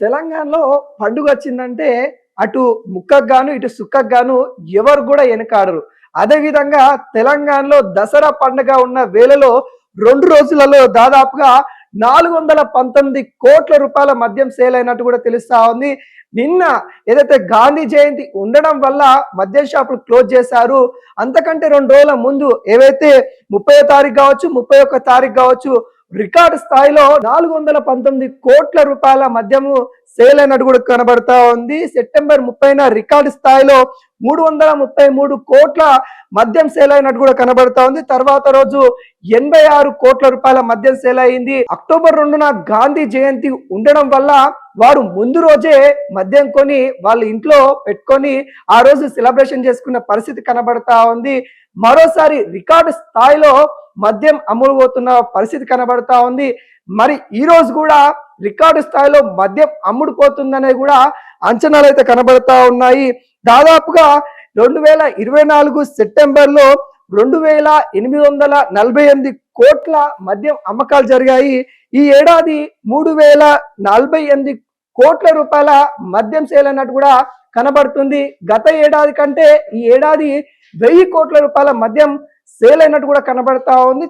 తెలంగాణలో పండుగ వచ్చిందంటే అటు ముక్కకు గాను ఇటు సుక్కకు గాను ఎవరు కూడా వెనకాడరు. అదేవిధంగా తెలంగాణలో దసరా పండుగ ఉన్న వేళలో రెండు రోజులలో దాదాపుగా నాలుగు వందల పంతొమ్మిది కోట్ల రూపాయల మద్యం సేల్ అయినట్టు కూడా తెలుస్తా ఉంది. నిన్న ఏదైతే గాంధీ జయంతి ఉండడం వల్ల మద్యం షాపులు క్లోజ్ చేశారు అంతకంటే రెండు రోజుల ముందు ఏవైతే ముప్పై తారీఖు కావచ్చు ముప్పై ఒక్క తారీఖు కావచ్చు రికార్డు స్థాయిలో నాలుగు వందల పంతొమ్మిది కోట్ల రూపాయల మద్యము సేల్ అయినట్టు కూడా కనబడతా ఉంది. సెప్టెంబర్ ముప్పైన రికార్డు స్థాయిలో మూడు వందల ముప్పై మూడు కోట్ల మద్యం సేల్ అయినట్టు కూడా కనబడతా ఉంది. తర్వాత రోజు ఎనభై ఆరు కోట్ల రూపాయల మద్యం సేల్ అయింది. అక్టోబర్ రెండున గాంధీ జయంతి ఉండడం వల్ల వారు ముందు రోజే మద్యం కొని వాళ్ళ ఇంట్లో పెట్టుకొని ఆ రోజు సెలబ్రేషన్ చేసుకున్న పరిస్థితి కనబడతా ఉంది. మరోసారి రికార్డు స్థాయిలో మద్యం అమ్ముడుపోతున్న పరిస్థితి కనబడతా ఉంది. మరి ఈ రోజు కూడా రికార్డు స్థాయిలో మద్యం అమ్ముడుపోతుందనే కూడా అంచనాలు అయితే కనబడతా ఉన్నాయి. దాదాపుగా రెండు వేల ఇరవై నాలుగు సెప్టెంబర్లో రెండు వేల ఎనిమిది వందల నలభై ఎనిమిది కోట్ల మద్యం అమ్మకాలు జరిగాయి. ఈ ఏడాది మూడు వేల నలభై ఎనిమిది కోట్ల రూపాయల మద్యం సేల్ అన్నట్టు కూడా కనబడుతుంది. గత ఏడాది కంటే ఈ ఏడాది వెయ్యి కోట్ల రూపాయల మద్యం సేల్ అయినట్టు కూడా కనబడతా ఉంది.